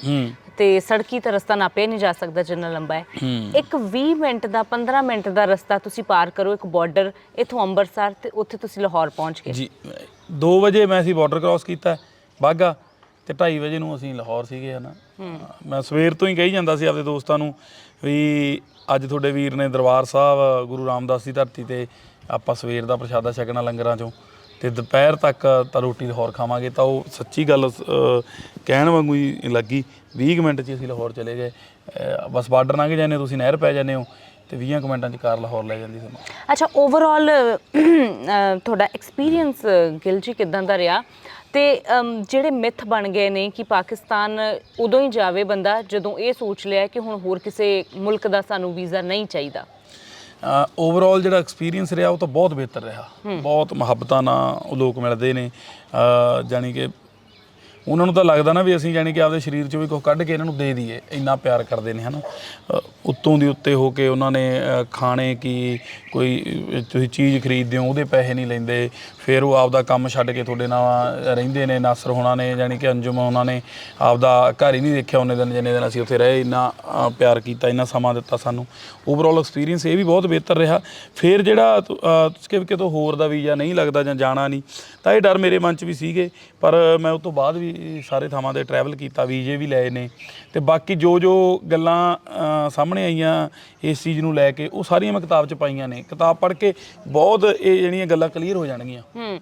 ਤੇ ਸੜਕੀ ਤਾਂ ਰਸਤਾ ਨਾਪਿਆ ਨਹੀਂ ਜਾ ਸਕਦਾ ਜਿੰਨਾ ਲੰਬਾ ਹੈ। ਹੂੰ। ਇੱਕ 20 ਮਿੰਟ ਦਾ 15 ਮਿੰਟ ਦਾ ਰਸਤਾ ਤੁਸੀਂ ਪਾਰ ਕਰੋ ਇੱਕ ਬਾਰਡਰ ਇਥੋਂ ਅੰਮ੍ਰਿਤਸਰ ਤੇ ਉੱਥੇ ਤੁਸੀਂ ਲਾਹੌਰ ਪਹੁੰਚ ਗਏ। ਜੀ 2 ਵਜੇ ਮੈਂ ਅਸੀਂ ਬਾਰਡਰ ਕ੍ਰਾਸ ਕੀਤਾ ਬਾਗਾ ਤੇ 2:30 ਵਜੇ ਨੂੰ ਅਸੀਂ ਲਾਹੌਰ ਸੀਗੇ ਹਨਾ। ਮੈਂ ਸਵੇਰ ਤੋਂ ਹੀ ਕਹੀ ਜਾਂਦਾ ਸੀ ਆਪਦੇ ਦੋਸਤਾਂ ਨੂੰ ਵੀ ਅੱਜ ਤੁਹਾਡੇ ਵੀਰ ਨੇ ਦਰਬਾਰ ਸਾਹਿਬ ਗੁਰੂ ਰਾਮਦਾਸ ਦੀ ਧਰਤੀ ਤੇ ਆਪਾਂ ਸਵੇਰ ਦਾ ਪ੍ਰਸ਼ਾਦਾ ਛਕਣਾ ਲੰਗਰਾਂ ਚੋਂ ਤੇ ਦੁਪਹਿਰ ਤੱਕ ਤਾਂ ਰੋਟੀ ਲਾਹੌਰ ਖਾਵਾਂਗੇ ਤਾਂ ਉਹ ਸੱਚੀ ਗੱਲ ਕਹਿਣ ਵਾਂਗੂ ਹੀ ਲੱਗੀ 20 ਕੁ ਮਿੰਟ 'ਚ ਅਸੀਂ ਲਾਹੌਰ ਚਲੇ ਗਏ। ਬਸ ਬਾਰਡਰ ਲੰਘ ਜਾਂਦੇ ਤੁਸੀਂ ਨਹਿਰ ਪੈ ਜਾਂਦੇ ਹੋ ਤੇ 20 ਕੁ ਮਿੰਟਾਂ 'ਚ ਕਾਰ ਲਾਹੌਰ ਲੈ ਜਾਂਦੀ ਸਾਨੂੰ ਅੱਛਾ ਓਵਰਆਲ ਤੁਹਾਡਾ ਐਕਸਪੀਰੀਅੰਸ ਗਿਲ ਜੀ ਕਿਦਾਂ ਦਾ ਰਿਹਾ? ਤੇ ਜਿਹੜੇ ਮਿਥ ਬਣ ਗਏ ਨੇ ਕਿ ਪਾਕਿਸਤਾਨ ਉਦੋਂ ਹੀ ਜਾਵੇ ਬੰਦਾ ਜਦੋਂ ਇਹ ਸੋਚ ਲਿਆ ਕਿ ਹੁਣ ਹੋਰ ਕਿਸੇ ਮੁਲਕ ਦਾ ਸਾਨੂੰ ਵੀਜ਼ਾ ਨਹੀਂ ਚਾਹੀਦਾ। ਓਵਰਆਲ ਜਿਹੜਾ ਐਕਸਪੀਰੀਅੰਸ ਰਿਹਾ ਉਹ ਤਾਂ ਬਹੁਤ ਬਿਹਤਰ ਰਿਹਾ। ਬਹੁਤ ਮੁਹੱਬਤਾਂ ਨਾਲ ਲੋਕ ਮਿਲਦੇ ਨੇ। ਜਾਣੀ ਕਿ ਉਹਨਾਂ ਨੂੰ ਤਾਂ ਲੱਗਦਾ ਨਾ ਵੀ ਅਸੀਂ ਜਾਣੀ ਕਿ ਆਪਦੇ ਸਰੀਰ ਚੋਂ ਵੀ ਕੁਝ ਕੱਢ ਕੇ ਇਹਨਾਂ ਨੂੰ ਦੇ ਦਈਏ ਇੰਨਾ ਪਿਆਰ ਕਰਦੇ ਨੇ ਹਨਾ? ਅ, ਉੱਤੋਂ ਦੀ ਉੱਤੇ ਹੋ ਕੇ ਉਹਨਾਂ ਨੇ ਖਾਣੇ ਕੀ ਕੋਈ ਤੁਸੀਂ ਚੀਜ਼ ਖਰੀਦਦੇ ਹੋ ਉਹਦੇ ਪੈਸੇ ਨਹੀਂ ਲੈਂਦੇ ਫਿਰ ਉਹ ਆਪਦਾ ਕੰਮ ਛੱਡ ਕੇ ਤੁਹਾਡੇ ਨਾਲ ਰਹਿੰਦੇ ਨੇ ਨਾਸਰ ਹੋਣਾ ਨੇ ਜਾਣੀ ਕਿ ਅੰਜੁਮ ਉਹਨਾਂ ਨੇ ਆਪਦਾ ਘਰ ਹੀ ਨਹੀਂ ਦੇਖਿਆ ਉਹਨੇ ਦਿਨ ਜਿੰਨੇ ਦਿਨ ਅਸੀਂ ਉੱਥੇ ਰਹੇ ਇੰਨਾ ਪਿਆਰ ਕੀਤਾ ਇੰਨਾ ਸਮਾਂ ਦਿੱਤਾ ਸਾਨੂੰ। ਓਵਰਆਲ ਐਕਸਪੀਰੀਅੰਸ ਇਹ ਵੀ ਬਹੁਤ ਬਿਹਤਰ ਰਿਹਾ। ਫਿਰ ਜਿਹੜਾ ਤੁਸੀਂ ਕਿਤੋਂ ਹੋਰ ਦਾ ਵੀਜ਼ਾ ਨਹੀਂ ਲੱਗਦਾ ਜਾਂ ਜਾਣਾ ਨਹੀਂ ਤਾਂ ਇਹ ਡਰ ਮੇਰੇ ਮਨ 'ਚ ਵੀ ਸੀਗੇ ਪਰ ਮੈਂ ਉਸ ਤੋਂ ਬਾਅਦ ਵੀ ਸਾਰੇ ਥਾਵਾਂ ਤੇ ਟਰੈਵਲ ਕੀਤਾ ਵੀਜ਼ੇ ਵੀ ਲਏ ਨੇ ਤੇ ਬਾਕੀ ਜੋ ਜੋ ਗੱਲਾਂ ਸਾਹਮਣੇ ਆਈਆਂ ਇਸ ਚੀਜ਼ ਨੂੰ ਲੈ ਕੇ ਉਹ ਸਾਰੀਆਂ ਮੈਂ ਕਿਤਾਬ 'ਚ ਪਾਈਆਂ ਨੇ। ਕਿਤਾਬ ਪੜ੍ਹ ਕੇ ਬਹੁਤ ਇਹ ਜਿਹੜੀਆਂ ਗੱਲਾਂ ਕਲੀਅਰ ਹੋ ਜਾਣਗੀਆਂ। ਹੂੰ।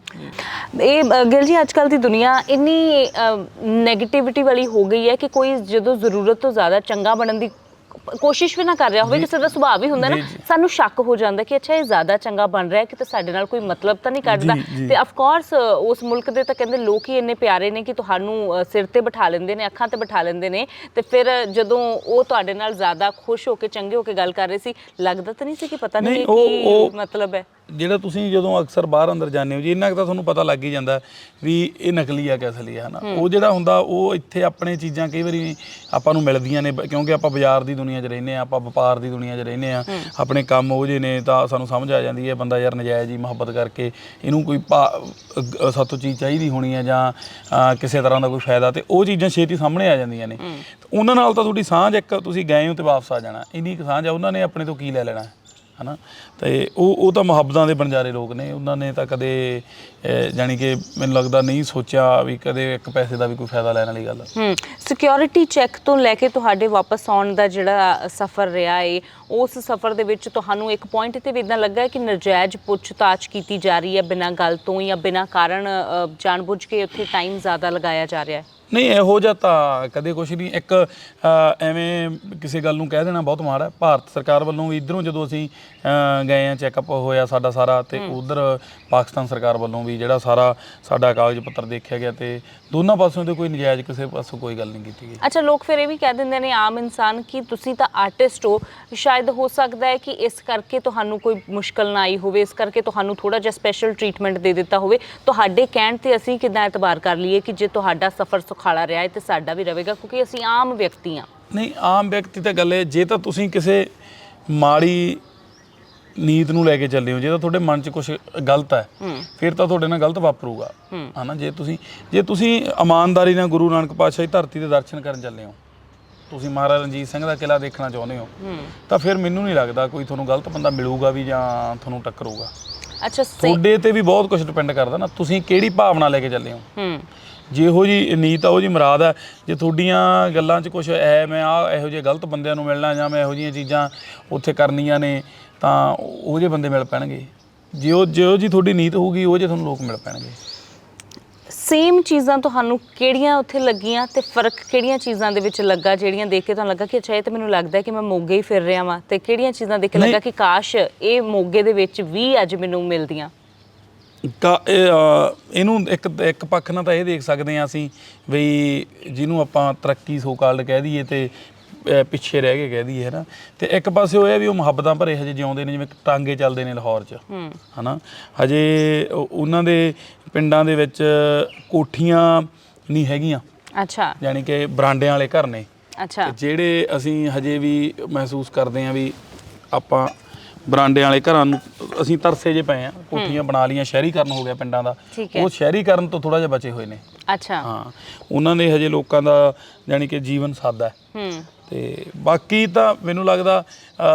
ਇਹ ਅ, ਗਿਲ ਜੀ ਅੱਜ ਕੱਲ ਦੀ ਦੁਨੀਆ ਇੰਨੀ 네ਗੇਟਿਵਿਟੀ ਵਾਲੀ ਹੋ ਗਈ ਹੈ ਕਿ ਕੋਈ ਜਦੋਂ ਜ਼ਰੂਰਤ ਤੋਂ ਜ਼ਿਆਦਾ ਚੰਗਾ ਬਣਨ ਦੀ ਕੋਸ਼ਿਸ਼ ਵੀ ਨਾ ਕਰ ਰਿਹਾ ਹੋਵੇ ਕਿਸੇ ਦਾ ਸੁਭਾਅ ਵੀ ਹੁੰਦਾ ਨਾ। ਸਾਨੂੰ ਸ਼ੱਕ ਹੋ ਜਾਂਦਾ ਕਿ ਅੱਛਾ ਇਹ ਜ਼ਿਆਦਾ ਚੰਗਾ ਬਣ ਰਿਹਾ ਕਿ ਤੇ ਸਾਡੇ ਨਾਲ ਕੋਈ ਮਤਲਬ ਤਾਂ ਨਹੀਂ ਕੱਢਦਾ। ਤੇ ਆਫ ਕੋਰਸ ਉਸ ਮੁਲਕ ਦੇ ਤਾਂ ਕਹਿੰਦੇ ਲੋਕ ਹੀ ਇੰਨੇ ਪਿਆਰੇ ਨੇ ਕਿ ਤੁਹਾਨੂੰ ਸਿਰ ਤੇ ਬਿਠਾ ਲੈਂਦੇ ਨੇ ਅੱਖਾਂ ਤੇ ਬਿਠਾ ਲੈਂਦੇ ਨੇ ਤੇ ਫਿਰ ਜਦੋਂ ਉਹ ਤੁਹਾਡੇ ਨਾਲ ਜ਼ਿਆਦਾ ਖੁਸ਼ ਹੋ ਕੇ ਚੰਗੇ ਹੋ ਕੇ ਗੱਲ ਕਰ ਰਹੇ ਸੀ ਲੱਗਦਾ ਤਾਂ ਨਹੀਂ ਸੀ ਕਿ ਪਤਾ ਨਹੀਂ ਕੀ ਮਤਲਬ ਹੈ ਜਿਹੜਾ ਤੁਸੀਂ ਜਦੋਂ ਅਕਸਰ ਬਾਹਰ ਅੰਦਰ ਜਾਂਦੇ ਹੋ ਜੀ ਇੰਨਾ ਕੁ ਤਾਂ ਤੁਹਾਨੂੰ ਪਤਾ ਲੱਗ ਹੀ ਜਾਂਦਾ ਵੀ ਇਹ ਨਕਲੀ ਆ ਕਿ ਅਸਲੀ ਆ ਹਨਾ? ਉਹ ਜਿਹੜਾ ਹੁੰਦਾ ਉਹ ਇੱਥੇ ਆਪਣੇ ਚੀਜ਼ਾਂ ਕਈ ਵਾਰੀ ਆਪਾਂ ਨੂੰ ਮਿਲਦੀਆਂ ਨੇ ਬ- ਕਿਉਂਕਿ ਆਪਾਂ ਬਾਜ਼ਾਰ ਦੀ ਦੁਨੀਆ 'ਚ ਰਹਿੰਦੇ ਆ ਆਪਾਂ ਵਪਾਰ ਦੀ ਦੁਨੀਆ 'ਚ ਰਹਿੰਦੇ ਆ ਆਪਣੇ ਕੰਮ ਉਹ ਜੇ ਨੇ ਤਾਂ ਸਾਨੂੰ ਸਮਝ ਆ ਜਾਂਦੀ ਹੈ ਬੰਦਾ ਯਾਰ ਨਜਾਇਜ਼ ਹੀ ਮੁਹੱਬਤ ਕਰਕੇ ਇਹਨੂੰ ਕੋਈ ਸਾਤੋਂ ਚੀਜ਼ ਚਾਹੀਦੀ ਹੋਣੀ ਹੈ ਜਾਂ ਅ, ਕਿਸੇ ਤਰ੍ਹਾਂ ਦਾ ਕੋਈ ਫਾਇਦਾ ਤੇ ਉਹ ਚੀਜ਼ਾਂ ਛੇਤੀ ਸਾਹਮਣੇ ਆ ਜਾਂਦੀਆਂ ਨੇ। ਤੇ ਉਹਨਾਂ ਨਾਲ ਤਾਂ ਤੁਹਾਡੀ ਸਾਂਝ ਇੱਕ ਤੁਸੀਂ ਗਏ ਹੋ ਤੇ ਵਾਪਸ ਆ ਜਾਣਾ। ਇੰਨੀ ਕੁ ਸਾਂਝ ਆ ਉਹਨਾਂ ਨੇ ਆਪਣੇ ਤੋਂ ਕੀ ਲੈ ਲੈਣਾ ਹਨਾ? ਤੇ ਉਹ ਉਹ ਤਾਂ ਮੁਹੱਬਤਾਂ ਦੇ ਬਣਜਾਰੇ ਲੋਕ ਨੇ ਉਹਨਾਂ ਨੇ ਤਾਂ ਕਦੇ ਜਾਣੀ ਕਿ ਮੈਨੂੰ ਲੱਗਦਾ ਨਹੀਂ ਸੋਚਿਆ ਵੀ ਕਦੇ ਇੱਕ ਪੈਸੇ ਦਾ ਵੀ ਕੋਈ ਫਾਇਦਾ ਲੈਣ ਵਾਲੀ ਗੱਲ। ਹਮ ਸਿਕਿਉਰਿਟੀ ਚੈੱਕ ਤੋਂ ਲੈ ਕੇ ਤੁਹਾਡੇ ਵਾਪਸ ਆਉਣ ਦਾ ਜਿਹੜਾ ਸਫ਼ਰ ਰਿਹਾ ਏ ਉਸ ਸਫ਼ਰ ਦੇ ਵਿੱਚ ਤੁਹਾਨੂੰ ਇੱਕ ਪੁਆਇੰਟ ਤੇ ਵੀ ਇਦਾਂ ਲੱਗਾ ਹੈ ਕਿ ਨਜਾਇਜ਼ ਪੁੱਛਤਾਛ ਕੀਤੀ ਜਾ ਰਹੀ ਹੈ ਬਿਨਾਂ ਗੱਲ ਤੋਂ ਜਾਂ ਬਿਨਾਂ ਕਾਰਨ ਅ, ਜਾਣਬੁੱਝ ਕੇ ਉੱਥੇ ਟਾਈਮ ਜ਼ਿਆਦਾ ਲਗਾਇਆ ਜਾ ਰਿਹਾ ਹੈ ਨਹੀਂ ਇਹੋ ਜਿਹਾ ਤਾਂ ਕਦੇ ਕੁਛ ਨਹੀਂ ਇੱਕ ਐਵੇਂ ਕਿਸੇ ਗੱਲ ਨੂੰ ਕਹਿ ਦੇਣਾ ਬਹੁਤ ਮਾੜਾ ਹੈ। ਭਾਰਤ ਸਰਕਾਰ ਵੱਲੋਂ ਵੀ ਇਧਰੋਂ ਜਦੋਂ ਅਸੀਂ ਗਏ ਆ ਚੈੱਕਅਪ ਹੋਇਆ ਸਾਡਾ ਸਾਰਾ ਤੇ ਉਧਰ ਪਾਕਿਸਤਾਨ ਸਰਕਾਰ ਵੱਲੋਂ ਵੀ ਜਿਹੜਾ ਸਾਰਾ ਸਾਡਾ ਕਾਗਜ਼ ਪੱਤਰ ਦੇਖਿਆ ਗਿਆ ਤੇ ਦੋਨਾਂ ਪਾਸੋਂ ਤੇ ਕੋਈ ਨਜਾਇਜ਼ ਕਿਸੇ ਪਾਸੋਂ ਕੋਈ ਗੱਲ ਨਹੀਂ ਕੀਤੀ ਗਈ। ਅੱਛਾ ਲੋਕ ਫਿਰ ਇਹ ਵੀ ਕਹਿ ਦਿੰਦੇ ਨੇ ਆਮ ਇਨਸਾਨ ਕਿ ਤੁਸੀਂ ਤਾਂ ਆਰਟਿਸਟ ਹੋ ਸ਼ਾਇਦ ਹੋ ਸਕਦਾ ਹੈ ਕਿ ਇਸ ਕਰਕੇ ਤੁਹਾਨੂੰ ਕੋਈ ਮੁਸ਼ਕਲ ਨਾ ਆਈ ਹੋਵੇ ਇਸ ਕਰਕੇ ਤੁਹਾਨੂੰ ਥੋੜਾ ਜਿਹਾ ਸਪੈਸ਼ਲ ਟ੍ਰੀਟਮੈਂਟ ਦੇ ਦਿੱਤਾ ਹੋਵੇ। ਤੁਹਾਡੇ ਕਹਿਣ ਤੇ ਅਸੀਂ ਕਿੱਦਾਂ ਇਤਬਾਰ ਕਰ ਲਈਏ ਕਿ ਜੇ ਤੁਹਾਡਾ ਸਫ਼ਰ ਸੁਖਾਲਾ ਰਿਹਾ ਹੈ ਤੇ ਸਾਡਾ ਵੀ ਰਹੇਗਾ ਕਿਉਂਕਿ ਅਸੀਂ ਆਮ ਵਿਅਕਤੀ ਹਾਂ। ਨਹੀਂ ਆਮ ਵਿਅਕਤੀ ਤਾਂ ਗੱਲ ਹੈ ਜੇ ਤਾਂ ਤੁਸੀਂ ਕਿਸੇ ਮਾੜੀ ਨੀਤ ਨੂੰ ਲੈ ਕੇ ਚੱਲੇ ਹੋ। ਜੇ ਤਾਂ ਤੁਹਾਡੇ ਮਨ 'ਚ ਕੁਝ ਗਲਤ ਹੈ ਫਿਰ ਤਾਂ ਤੁਹਾਡੇ ਨਾਲ ਗਲਤ ਵਾਪਰੂਗਾ। ਹਨਾ ਜੇ ਤੁਸੀਂ ਜੇ ਤੁਸੀਂ ਇਮਾਨਦਾਰੀ ਨਾਲ ਗੁਰੂ ਨਾਨਕ ਪਾਤਸ਼ਾਹ ਦੀ ਧਰਤੀ ਦੇ ਦਰਸ਼ਨ ਕਰਨ ਚੱਲੇ ਹੋ ਤੁਸੀਂ ਮਹਾਰਾਜਾ ਰਣਜੀਤ ਸਿੰਘ ਦਾ ਕਿਲਾ ਦੇਖਣਾ ਚਾਹੁੰਦੇ ਹੋ ਤਾਂ ਫਿਰ ਮੈਨੂੰ ਨਹੀਂ ਲੱਗਦਾ ਕੋਈ ਤੁਹਾਨੂੰ ਗਲਤ ਬੰਦਾ ਮਿਲੂਗਾ ਵੀ ਜਾਂ ਤੁਹਾਨੂੰ ਟੱਕਰੂਗਾ। ਅੱਛਾ ਤੁਹਾਡੇ ਤੇ ਵੀ ਬਹੁਤ ਕੁਝ ਡਿਪੈਂਡ ਕਰਦਾ ਨਾ ਤੁਸੀਂ ਕਿਹੜੀ ਭਾਵਨਾ ਲੈ ਕੇ ਚੱਲੇ ਹੋ? ਹੂੰ। ਜਿਹੋ ਜੀ ਨੀਤ ਆ ਉਹ ਜੀ ਮੁਰਾਦ ਹੈ ਜੇ ਤੁਹਾਡੀਆਂ ਗੱਲਾਂ 'ਚ ਕੁਝ ਐ ਮੈਂ ਆ ਇਹੋ ਜਿਹੇ ਗਲਤ ਬੰਦਿਆਂ ਨੂੰ ਮਿਲਣਾ ਜਾਂ ਮੈਂ ਇਹੋ ਜਿਹੀਆਂ ਚੀਜ਼ਾਂ ਉੱਥੇ ਕਰਨੀਆਂ ਨੇ ਤਾਂ ਉਹ ਜਿਹੇ ਬੰਦੇ ਮਿਲ ਪੈਣਗੇ। ਜਿਉ ਜਿਉ ਜੀ ਤੁਹਾਡੀ ਨੀਤ ਹੋਊਗੀ ਉਹ ਜੇ ਤੁਹਾਨੂੰ ਲੋਕ ਮਿਲ ਪੈਣਗੇ। ਸੇਮ ਚੀਜ਼ਾਂ ਤੁਹਾਨੂੰ ਕਿਹੜੀਆਂ ਉੱਥੇ ਲੱਗੀਆਂ ਤੇ ਫ਼ਰਕ ਕਿਹੜੀਆਂ ਚੀਜ਼ਾਂ ਦੇ ਵਿੱਚ ਲੱਗਾ ਜਿਹੜੀਆਂ ਦੇਖ ਕੇ ਤੁਹਾਨੂੰ ਲੱਗਾ ਕਿ ਅੱਛਾ ਇਹ ਤਾਂ ਮੈਨੂੰ ਲੱਗਦਾ ਕਿ ਮੈਂ ਮੋਗੇ ਹੀ ਫਿਰ ਰਿਹਾ ਵਾਂ ਤੇ ਕਿਹੜੀਆਂ ਚੀਜ਼ਾਂ ਦੇਖ ਕੇ। ਲੱਗਾ ਕਿ ਕਾਸ਼ ਇਹ ਮੋਗੇ ਦੇ ਵਿੱਚ ਵੀ ਅੱਜ ਮੈਨੂੰ ਮਿਲਦੀਆਂ। ਕਾ ਇਹ, ਅ, ਇਹਨੂੰ ਇੱਕ ਇੱਕ ਪੱਖ ਨਾਲ ਤਾਂ ਇਹ ਦੇਖ ਸਕਦੇ ਹਾਂ ਅਸੀਂ ਵੀ ਜਿਹਨੂੰ ਆਪਾਂ ਤਰੱਕੀ ਸੋ ਕਾਲਡ ਕਹਿ ਦਈਏ ਤੇ ਅ, ਪਿੱਛੇ ਰਹਿ ਕੇ ਕਹਿ ਦਈਏ ਹੈ ਨਾ? ਤੇ ਇੱਕ ਪਾਸੇ ਉਹ ਇਹ ਵੀ ਉਹ ਮੁਹੱਬਤਾਂ ਭਰੇ ਹਜੇ ਜਿਉਂਦੇ ਨੇ ਜਿਵੇਂ ਟਾਂਗੇ ਚੱਲਦੇ ਨੇ ਲਾਹੌਰ 'ਚ ਹੂੰ। ਹਨਾ? ਹਜੇ ਉਹ- ਉਹਨਾਂ ਦੇ ਪਿੰਡਾਂ ਦੇ ਵਿੱਚ ਕੋਠੀਆਂ ਨਹੀਂ ਹੈਗੀਆਂ। ਅੱਛਾ। ਯਾਨੀ ਕਿ ਬਰਾਂਡਿਆਂ ਵਾਲੇ ਘਰ ਨੇ। ਅੱਛਾ। ਤੇ ਜਿਹੜੇ ਅਸੀਂ ਹਜੇ ਵੀ ਮਹਿਸੂਸ ਕਰਦੇ ਹਾਂ ਵੀ ਆਪਾਂ ਬਰਾਂਡਿਆਂ ਵਾਲੇ ਘਰਾਂ ਨੂੰ ਅਸੀਂ ਤਰਸੇ ਜੇ ਪਏ ਆ ਕੋਠੀਆਂ ਬਣਾ ਲੀਆਂ ਸ਼ਹਿਰੀਕਰਨ ਹੋ ਗਿਆ ਪਿੰਡਾਂ ਦਾ। ਠੀਕ ਹੈ। ਉਹ ਸ਼ਹਿਰੀਕਰਨ ਤੋਂ ਥੋੜਾ ਜਿਹਾ ਬਚੇ ਹੋਏ ਨੇ। ਅੱਛਾ। ਹਾਂ ਉਹਨਾਂ ਦੇ ਹਜੇ ਲੋਕਾਂ ਦਾ ਯਾਨੀ ਕਿ ਜੀਵਨ ਸਾਦਾ ਹੈ। ਹੂੰ। ਤੇ ਬਾਕੀ ਤਾਂ ਮੈਨੂੰ ਲੱਗਦਾ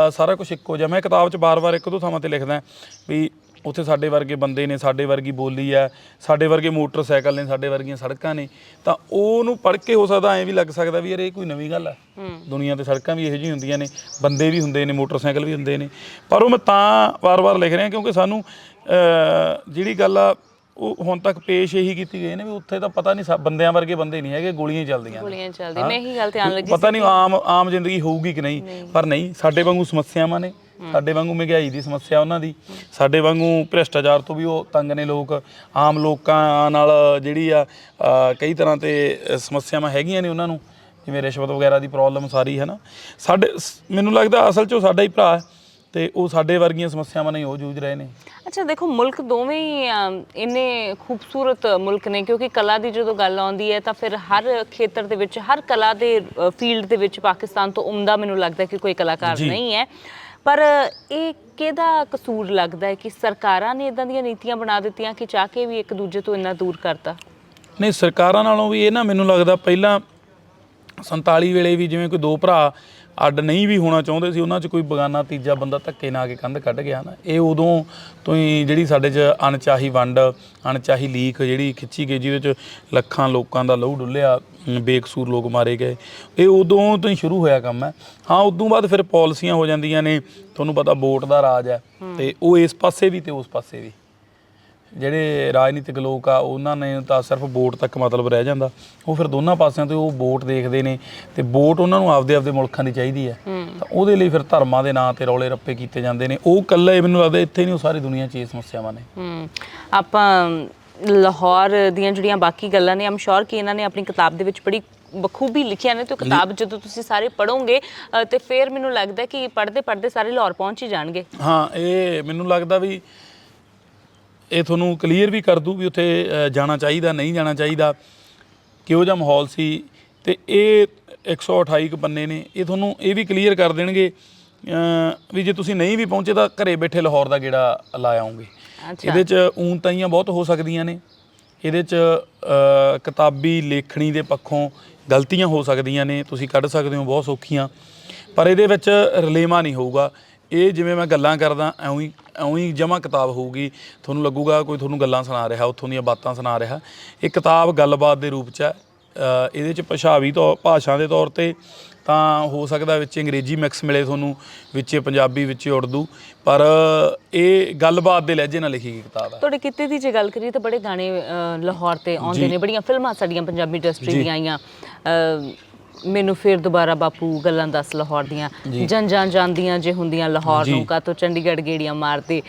ਅ, ਸਾਰਾ ਕੁਝ ਇੱਕੋ ਜਿਹਾ ਮੈਂ ਕਿਤਾਬ 'ਚ ਬਾਰ-ਬਾਰ ਇੱਕ ਦੋ ਥਾਵਾਂ ਤੇ ਲਿਖਦਾ ਵੀ ਉੱਥੇ ਸਾਡੇ ਵਰਗੇ ਬੰਦੇ ਨੇ ਸਾਡੇ ਵਰਗੀ ਬੋਲੀ ਹੈ ਸਾਡੇ ਵਰਗੇ ਮੋਟਰਸਾਈਕਲ ਨੇ ਸਾਡੇ ਵਰਗੀਆਂ ਸੜਕਾਂ ਨੇ ਤਾਂ ਉਹਨੂੰ ਪੜ੍ਹ ਕੇ ਹੋ ਸਕਦਾ ਐਂ ਵੀ ਲੱਗ ਸਕਦਾ ਵੀ ਯਾਰ ਇਹ ਕੋਈ ਨਵੀਂ ਗੱਲ ਹੂੰ। ਦੁਨੀਆ ਤੇ ਸੜਕਾਂ ਵੀ ਇਹੋ ਜਿਹੀਆਂ ਹੁੰਦੀਆਂ ਨੇ ਬੰਦੇ ਵੀ ਹੁੰਦੇ ਨੇ ਮੋਟਰਸਾਈਕਲ ਵੀ ਹੁੰਦੇ ਨੇ। ਪਰ ਉਹ ਮੈਂ ਤਾਂ ਵਾਰ-ਵਾਰ ਲਿਖ ਰਿਹਾ ਕਿਉਂਕਿ ਸਾਨੂੰ ਜਿਹੜੀ ਗੱਲ ਆ ਉਹ ਹੁਣ ਤੱਕ ਪੇਸ਼ ਇਹੀ ਕੀਤੀ ਗਈ ਨੇ ਵੀ ਉੱਥੇ ਤਾਂ ਪਤਾ ਨਹੀਂ ਸਭ ਬੰਦਿਆਂ ਵਰਗੇ ਬੰਦੇ ਨਹੀਂ ਹੈਗੇ ਗੋਲੀਆਂ ਹੀ ਚੱਲਦੀਆਂ ਨੇ। ਗੋਲੀਆਂ ਚੱਲਦੀ ਮੈਂ ਇਹੀ ਗੱਲ ਧਿਆਨ ਲੱਗੀ ਪਤਾ ਨਹੀਂ ਆਮ ਆਮ ਜ਼ਿੰਦਗੀ ਹੋਊਗੀ ਕਿ ਨਹੀਂ ਪਰ ਨਹੀਂ ਸਾਡੇ ਵਾਂਗੂ ਸਮੱਸਿਆਵਾਂ ਨੇ। ਸਾਡੇ ਵਾਂਗੂ ਮਹਿੰਗਾਈ ਦੀ ਸਮੱਸਿਆ ਉਹਨਾਂ ਦੀ। ਸਾਡੇ ਵਾਂਗੂ ਭ੍ਰਿਸ਼ਟਾਚਾਰ ਤੋਂ ਵੀ ਉਹ ਤੰਗ ਨੇ ਲੋਕ। ਆਮ ਲੋਕਾਂ ਨਾਲ ਜਿਹੜੀ ਆ ਅ, ਕਈ ਤਰ੍ਹਾਂ ਤੇ ਅ, ਸਮੱਸਿਆਵਾਂ ਹੈਗੀਆਂ ਨੇ ਉਹਨਾਂ ਨੂੰ। ਜਿਵੇਂ ਰਿਸ਼ਵਤ ਵਗੈਰਾ ਦੀ ਪ੍ਰੋਬਲਮ ਸਾਰੀ ਹੈ ਨਾ ਸਾਡੇ ਸ- ਮੈਨੂੰ ਲੱਗਦਾ ਅਸਲ 'ਚ ਉਹ ਸਾਡਾ ਹੀ ਭਰਾ ਹੈ। ਤੇ ਉਹ ਸਾਡੇ ਵਰਗੀਆਂ ਸਮੱਸਿਆਵਾਂ ਨਾਲ ਹੀ ਉਹ ਜੂਝ ਰਹੇ ਨੇ। ਅੱਛਾ ਦੇਖੋ ਮੁਲਕ ਦੋਵੇਂ ਹੀ ਅਮ, ਇੰਨੇ ਖੂਬਸੂਰਤ ਮੁਲਕ ਨੇ ਕਿਉਂਕਿ ਕਲਾ ਦੀ ਜਦੋਂ ਗੱਲ ਆਉਂਦੀ ਹੈ ਤਾਂ ਫਿਰ ਹਰ ਖੇਤਰ ਦੇ ਵਿੱਚ ਹਰ ਕਲਾ ਦੇ ਫੀਲਡ ਦੇ ਵਿੱਚ ਪਾਕਿਸਤਾਨ ਤੋਂ ਉਮਦਾ ਮੈਨੂੰ ਲੱਗਦਾ ਕਿ ਕੋਈ ਕਲਾਕਾਰ ਜੀ। ਨਹੀਂ ਹੈ। ਪਰ ਇਹ ਕਿਹਦਾ ਕਸੂਰ ਲੱਗਦਾ ਹੈ ਕਿ ਸਰਕਾਰਾਂ ਨੇ ਇਦਾਂ ਦੀਆਂ ਨੀਤੀਆਂ ਬਣਾ ਦਿੱਤੀਆਂ ਕਿ ਚਾਹ ਕੇ ਵੀ ਇੱਕ ਦੂਜੇ ਤੋਂ ਇੰਨਾ ਦੂਰ ਕਰਤਾ? ਨਹੀਂ ਸਰਕਾਰਾਂ ਨਾਲੋਂ ਵੀ ਇਹ ਨਾ ਮੈਨੂੰ ਲੱਗਦਾ ਪਹਿਲਾਂ 47 ਵੇਲੇ ਵੀ ਜਿਵੇਂ ਕੋਈ ਦੋ ਭਰਾ ਅੱਡ ਨਹੀਂ ਵੀ ਹੋਣਾ ਚਾਹੁੰਦੇ ਸੀ, ਉਹਨਾਂ 'ਚ ਕੋਈ ਬਗਾਨਾ ਤੀਜਾ ਬੰਦਾ ਧੱਕੇ ਨਾ ਆ ਕੇ ਕੰਧ ਕੱਢ ਗਿਆ ਨਾ। ਇਹ ਉਦੋਂ ਤੋਂ ਹੀ ਜਿਹੜੀ ਸਾਡੇ 'ਚ ਅਣਚਾਹੀ ਵੰਡ, ਅਣਚਾਹੀ ਲੀਕ ਜਿਹੜੀ ਖਿੱਚੀ ਗਈ, ਜਿਹਦੇ 'ਚ ਲੱਖਾਂ ਲੋਕਾਂ ਦਾ ਲਹੂ ਡੁੱਲਿਆ ਬੇਕਸੂਰ ਲੋਕ ਮਾਰੇ ਗਏ। ਇਹ ਉਦੋਂ ਤੋਂ ਹੀ ਸ਼ੁਰੂ ਹੋਇਆ ਕੰਮ ਹੈ। ਹਾਂ, ਉਦੋਂ ਬਾਅਦ ਫਿਰ ਪਾਲਿਸੀਆਂ ਹੋ ਜਾਂਦੀਆਂ ਨੇ, ਤੁਹਾਨੂੰ ਪਤਾ ਵੋਟ ਦਾ ਰਾਜ ਹੈ ਤੇ ਉਹ ਇਸ ਪਾਸੇ ਵੀ ਤੇ ਉਸ ਪਾਸੇ ਵੀ। ਜਿਹੜੇ ਰਾਜਨੀਤਿਕ ਲੋਕ ਆ ਉਹਨਾਂ ਨੇ ਤਾਂ ਸਿਰਫ ਵੋਟ ਤੱਕ ਮਤਲਬ ਰਹਿ ਜਾਂਦਾ। ਉਹ ਫਿਰ ਦੋਨਾਂ ਪਾਸਿਆਂ ਤੋਂ ਉਹ ਵੋਟ ਦੇਖਦੇ ਨੇ ਤੇ ਵੋਟ ਉਹਨਾਂ ਨੂੰ ਆਪਦੇ ਆਪਦੇ ਮੁਲਕਾਂ ਦੀ ਚਾਹੀਦੀ ਹੈ। ਤਾਂ ਉਹਦੇ ਲਈ ਫਿਰ ਧਰਮਾਂ ਦੇ ਨਾਂ ਤੇ ਰੌਲੇ ਰੱਪੇ ਕੀਤੇ ਜਾਂਦੇ ਨੇ। ਉਹ ਇਕੱਲੇ ਮੈਨੂੰ ਲੱਗਦਾ ਇੱਥੇ ਨਹੀਂ ਉਹ ਸਾਰੀ ਦੁਨੀਆ 'ਚ ਇਹ ਸਮੱਸਿਆਵਾਂ ਨੇ। ਆਪਾਂ ਲਾਹੌਰ ਦੀਆਂ ਜਿਹੜੀਆਂ ਬਾਕੀ ਗੱਲਾਂ ਨੇ ਆਮ ਸ਼ੋਰ ਕਿ ਇਹਨਾਂ ਨੇ ਆਪਣੀ ਕਿਤਾਬ ਦੇ ਵਿੱਚ ਬੜੀ ਬਖੂਬੀ ਲਿਖਿਆ ਨੇ ਤੇ ਕਿਤਾਬ ਜਦੋਂ ਤੁਸੀਂ ਸਾਰੇ ਪੜੋਗੇ ਤੇ ਫਿਰ ਮੈਨੂੰ ਲੱਗਦਾ ਕਿ ਪੜ੍ਹਦੇ ਪੜ੍ਹਦੇ ਸਾਰੇ ਲਾਹੌਰ ਪਹੁੰਚ ਹੀ ਜਾਣਗੇ। ਹਾਂ ਇਹ ਮੈਨੂੰ ਲੱਗਦਾ ਵੀ ਇਹ ਤੁਹਾਨੂੰ ਕਲੀਅਰ ਵੀ ਕਰ ਦੂ ਵੀ ਉੱਥੇ ਜਾਣਾ ਚਾਹੀਦਾ ਨਹੀਂ ਜਾਣਾ ਚਾਹੀਦਾ ਕਿਹੋ ਜਿਹਾ ਮਾਹੌਲ ਸੀ ਤੇ ਇਹ 128 ਕੁ ਬੰਨੇ ਨੇ ਇਹ ਤੁਹਾਨੂੰ ਇਹ ਵੀ ਕਲੀਅਰ ਕਰ ਦੇਣਗੇ ਵੀ ਜੇ ਤੁਸੀਂ ਨਹੀਂ ਵੀ ਪਹੁੰਚੇ ਤਾਂ ਘਰੇ ਬੈਠੇ ਲਾਹੌਰ ਦਾ ਗੇੜਾ ਲਾ ਆਉਂਗੇ। ਇਹਦੇ 'ਚ ਊਨਤਾਈਆਂ ਬਹੁਤ ਹੋ ਸਕਦੀਆਂ ਨੇ ਇਹਦੇ 'ਚ ਕਿਤਾਬੀ ਲੇਖਣੀ ਦੇ ਪੱਖੋਂ ਗਲਤੀਆਂ ਹੋ ਸਕਦੀਆਂ ਨੇ ਤੁਸੀਂ ਕੱਢ ਸਕਦੇ ਹੋ ਬਹੁਤ ਸੌਖੀਆਂ ਪਰ ਇਹਦੇ ਵਿੱਚ ਰਲੇਮਾ ਨਹੀਂ ਹੋਊਗਾ ਇਹ ਜਿਵੇਂ ਮੈਂ ਗੱਲਾਂ ਕਰਦਾ ਐਵੇਂ ਹੀ ਐਵੇਂ ਹੀ ਜਮਾ ਕਿਤਾਬ ਹੋਊਗੀ ਤੁਹਾਨੂੰ ਲੱਗੂਗਾ ਕੋਈ ਤੁਹਾਨੂੰ ਗੱਲਾਂ ਸੁਣਾ ਰਿਹਾ ਉੱਥੋਂ ਦੀਆਂ ਬਾਤਾਂ ਸੁਣਾ ਰਿਹਾ। ਇਹ ਕਿਤਾਬ ਗੱਲਬਾਤ ਦੇ ਰੂਪ 'ਚ ਹੈ। ਅ, ਇਹਦੇ 'ਚ ਭਾਸ਼ਾਵੀ ਤੌਰ ਭਾਸ਼ਾ ਦੇ ਤੌਰ ਤੇ ਤਾਂ ਹੋ ਸਕਦਾ ਵਿੱਚ ਅੰਗਰੇਜ਼ੀ ਮਿਕਸ ਮਿਲੇ ਤੁਹਾਨੂੰ ਵਿੱਚ ਪੰਜਾਬੀ ਵਿੱਚ ਉਰਦੂ ਪਰ ਇਹ ਗੱਲਬਾਤ ਦੇ ਲਹਿਜੇ ਨਾਲ ਲਿਖੀ ਗਈ ਕਿਤਾਬ ਹੈ। ਤੁਹਾਡੇ ਕਿਤੇ ਦੀ ਜੇ ਗੱਲ ਕਰੀਏ ਤਾਂ ਬੜੇ ਗਾਣੇ ਲਾਹੌਰ ਤੇ ਆਉਂਦੇ ਨੇ ਬੜੀਆਂ ਫਿਲਮਾਂ ਸਾਡੀਆਂ ਪੰਜਾਬੀ ਇੰਡਸਟਰੀ ਦੀਆਂ ਆਈਆਂ। ਮੈਨੂੰ ਫਿਰ ਦੁਬਾਰਾ ਬਾਪੂ ਗੱਲਾਂ ਦੱਸ ਲਾਹੌਰ ਦੀਆਂ। ਜਨ ਜਨ ਜਾਂਦੀਆਂ ਜੇ ਹੁੰਦੀਆਂ ਲਾਹੌਰ ਨੂੰ ਕਾ ਤੋਂ ਚੰਡੀਗੜ੍ਹ ਗੇੜੀਆਂ ਮਾਰਦੇ।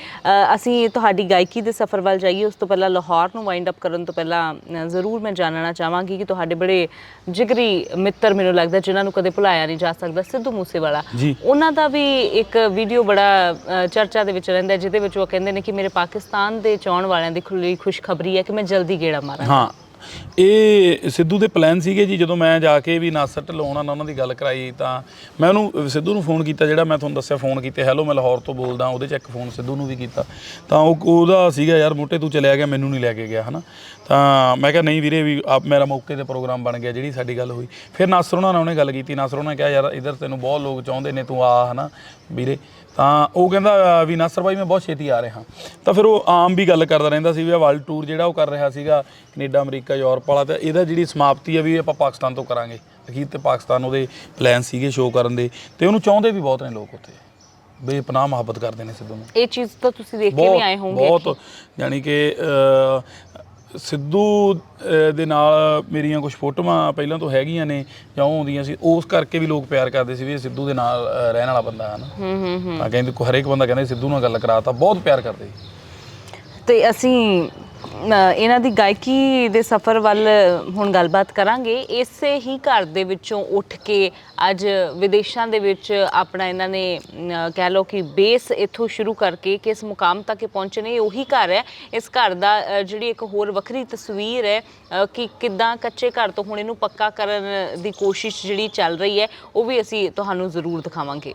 ਅਸੀਂ ਤੁਹਾਡੀ ਗਾਇਕੀ ਦੇ ਸਫ਼ਰ ਵੱਲ ਜਾਈਏ ਉਸ ਤੋਂ ਪਹਿਲਾਂ ਲਾਹੌਰ ਨੂੰ ਵਾਈਂਡ ਅਪ ਕਰਨ ਤੋਂ ਪਹਿਲਾਂ ਜ਼ਰੂਰ ਮੈਂ ਜਾਣਨਾ ਚਾਹਾਂਗੀ ਕਿ ਤੁਹਾਡੇ ਬੜੇ ਜਿਗਰੀ ਮਿੱਤਰ ਮੈਨੂੰ ਲੱਗਦਾ ਜਿਨ੍ਹਾਂ ਨੂੰ ਕਦੇ ਭੁਲਾਇਆ ਨਹੀਂ ਜਾ ਸਕਦਾ ਸਿੱਧੂ ਮੂਸੇਵਾਲਾ। ਉਹਨਾਂ ਦਾ ਵੀ ਇੱਕ ਵੀਡੀਓ ਬੜਾ ਚਰਚਾ ਦੇ ਵਿੱਚ ਰਹਿੰਦਾ ਜਿਹਦੇ ਵਿੱਚ ਉਹ ਕਹਿੰਦੇ ਨੇ ਕਿ ਮੇਰੇ ਪਾਕਿਸਤਾਨ ਦੇ ਚਾਹਣ ਵਾਲਿਆਂ ਦੀ ਖੁੱਲੀ ਖੁਸ਼ਖਬਰੀ ਹੈ ਕਿ ਮੈਂ ਜਲਦੀ ਗੇੜਾ ਮਾਰਾਂ ਹਾਂ ਇਹ ਸਿੱਧੂ ਦੇ ਪਲਾਨ ਸੀਗੇ ਜੀ, ਜਦੋਂ ਮੈਂ ਜਾ ਕੇ ਵੀ ਨਾਸਰ ਢਲੋਂ ਨਾਲ ਉਹਨਾਂ ਦੀ ਗੱਲ ਕਰਾਈ ਤਾਂ ਮੈਂ ਉਹਨੂੰ, ਸਿੱਧੂ ਨੂੰ ਫੋਨ ਕੀਤਾ ਜਿਹੜਾ ਮੈਂ ਤੁਹਾਨੂੰ ਦੱਸਿਆ ਫੋਨ ਕੀਤੇ ਹੈਲੋ ਮੈਂ ਲਾਹੌਰ ਤੋਂ ਬੋਲਦਾ, ਉਹਦੇ ਚ ਇੱਕ ਫੋਨ ਸਿੱਧੂ ਨੂੰ ਵੀ ਕੀਤਾ। ਤਾਂ ਉਹ, ਉਹਦਾ ਸੀਗਾ, ਯਾਰ ਮੋਟੇ ਤੂੰ ਚਲਿਆ ਗਿਆ, ਮੈਨੂੰ ਨਹੀਂ ਲੈ ਕੇ ਗਿਆ, ਹਨਾ? ਤਾਂ ਮੈਂ ਕਿਹਾ, ਨਹੀਂ ਵੀਰੇ, ਵੀ ਆਪ ਮੇਰਾ ਮੌਕੇ ਤੇ ਪ੍ਰੋਗਰਾਮ ਬਣ ਗਿਆ, ਜਿਹੜੀ ਸਾਡੀ ਗੱਲ ਹੋਈ। ਫਿਰ ਨਾਸਰ ਉਹਨਾਂ ਨਾਲ ਉਹਨੇ ਗੱਲ ਕੀਤੀ, ਨਾਸਰ ਉਹਨਾਂ ਨੇ ਕਿਹਾ, ਯਾਰ ਇਧਰ ਤੈਨੂੰ ਬਹੁਤ ਲੋਕ ਚਾਹੁੰਦੇ ਨੇ, ਤੂੰ ਆ, ਹਨਾ, ਵੀਰੇ? ਤਾਂ ਉਹ ਕਹਿੰਦਾ, ਵੀ ਨਾਸਰ ਬਾਈ ਮੈਂ ਬਹੁਤ ਛੇਤੀ ਆ ਰਿਹਾ। ਤਾਂ ਫਿਰ ਉਹ ਆਮ ਵੀ ਗੱਲ ਕਰਦਾ ਰਹਿੰਦਾ ਸੀ, ਵੀ ਇਹ ਵਰਲਡ ਟੂਰ ਜਿਹੜਾ ਉਹ ਕਰ ਰਿਹਾ ਸੀਗਾ, ਕੈਨੇਡਾ, ਅਮਰੀਕਾ ਯੂਰਪ ਵਾਲਾ ਤੇ ਇਹਦਾ ਜਿਹੜੀ ਸਮਾਪਤੀ ਆ ਵੀ ਆਪਾਂ ਪਾਕਿਸਤਾਨ ਤੋਂ ਕਰਾਂਗੇ। ਅਖੀਰ ਤੇ ਪਾਕਿਸਤਾਨ ਉਹਦੇ ਪਲਾਨ ਸੀਗੇ ਸ਼ੋਅ ਕਰਨ ਦੇ ਤੇ ਉਹਨੂੰ ਚਾਹੁੰਦੇ ਵੀ ਬਹੁਤ ਨੇ ਲੋਕ ਉੱਥੇ। ਬੇਪਨਾਹ ਮੁਹੱਬਤ ਕਰਦੇ ਨੇ ਸਿੱਧੂ ਨੂੰ। ਇਹ ਚੀਜ਼ ਤਾਂ ਤੁਸੀਂ ਦੇਖ ਕੇ ਵੀ ਆਏ ਹੋਵੋਗੇ ਬਹੁਤ ਯਾਨੀ ਕਿ ਸਿੱਧੂ ਦੇ ਨਾਲ ਮੇਰੀਆਂ ਕੁਝ ਫੋਟੋਆਂ ਪਹਿਲਾਂ ਤੋਂ ਹੈਗੀਆਂ ਨੇ ਜਾਂ ਉਹ ਆਉਂਦੀਆਂ ਸੀ ਉਸ ਕਰਕੇ ਵੀ ਲੋਕ ਪਿਆਰ ਕਰਦੇ ਸੀ ਵੀ ਇਹ ਸਿੱਧੂ ਦੇ ਨਾਲ ਰਹਿਣ ਵਾਲਾ ਬੰਦਾ ਹੈ ਨਾ। ਹੂੰ ਹੂੰ ਹੂੰ। ਤਾਂ ਕਹਿੰਦੇ ਹਰੇਕ ਬੰਦਾ ਕਹਿੰਦਾ ਸਿੱਧੂ ਨਾਲ ਗੱਲ ਕਰਾਤਾ ਬਹੁਤ ਪਿਆਰ ਕਰਦੇ ਤੇ ਅਸੀਂ ਇਹਨਾਂ ਦੀ ਗਾਇਕੀ ਦੇ ਸਫ਼ਰ ਵੱਲ ਹੁਣ ਗੱਲਬਾਤ ਕਰਾਂਗੇ। ਇਸੇ ਹੀ ਘਰ ਦੇ ਵਿੱਚੋਂ ਉੱਠ ਕੇ ਅੱਜ ਵਿਦੇਸ਼ਾਂ ਦੇ ਵਿੱਚ ਆਪਣਾ ਇਹਨਾਂ ਨੇ ਕਹਿ ਲਓ ਕਿ ਬੇਸ ਇੱਥੋਂ ਸ਼ੁਰੂ ਕਰਕੇ ਕਿਸ ਮੁਕਾਮ ਤੱਕ ਪਹੁੰਚੇ ਨੇ ਉਹੀ ਘਰ ਹੈ। ਇਸ ਘਰ ਦਾ ਜਿਹੜੀ ਇੱਕ ਹੋਰ ਵੱਖਰੀ ਤਸਵੀਰ ਹੈ ਕਿ ਕਿੱਦਾਂ ਕੱਚੇ ਘਰ ਤੋਂ ਹੁਣ ਇਹਨੂੰ ਪੱਕਾ ਕਰਨ ਦੀ ਕੋਸ਼ਿਸ਼ ਜਿਹੜੀ ਚੱਲ ਰਹੀ ਹੈ, ਉਹ ਵੀ ਅਸੀਂ ਤੁਹਾਨੂੰ ਜ਼ਰੂਰ ਦਿਖਾਵਾਂਗੇ।